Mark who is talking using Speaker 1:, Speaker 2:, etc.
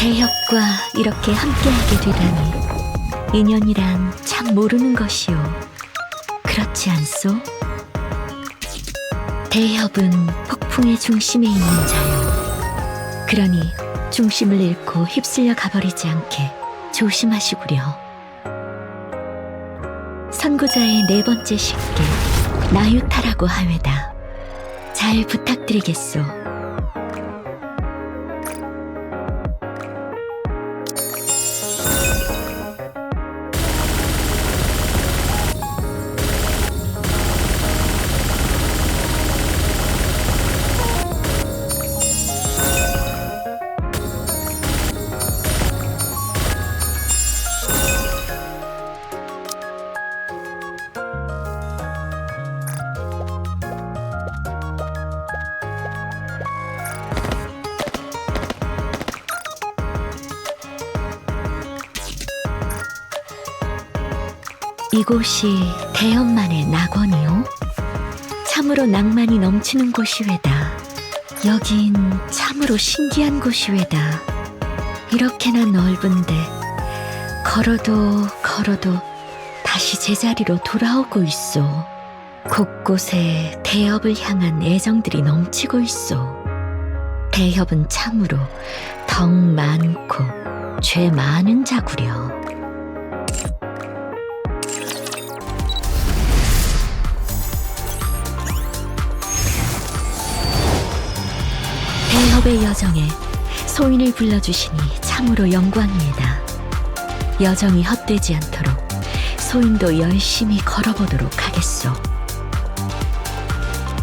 Speaker 1: 대협과 이렇게 함께하게 되다니 인연이란 참 모르는 것이오. 그렇지 않소? 대협은 폭풍의 중심에 있는 자요. 그러니 중심을 잃고 휩쓸려 가버리지 않게 조심하시구려. 선구자의 네 번째 식계 나유타라고 하외다. 잘 부탁드리겠소. 이곳이 대연만의 낙원이요? 참으로 낭만이 넘치는 곳이외다. 여긴 참으로 신기한 곳이외다. 이렇게나 넓은데 걸어도 걸어도 다시 제자리로 돌아오고 있소. 곳곳에 대협을 향한 애정들이 넘치고 있소. 대협은 참으로 덕 많고 죄 많은 자구려. 대협의 여정에 소인을 불러주시니 참으로 영광이에다. 여정이 헛되지 않도록 소인도 열심히 걸어보도록 하겠소.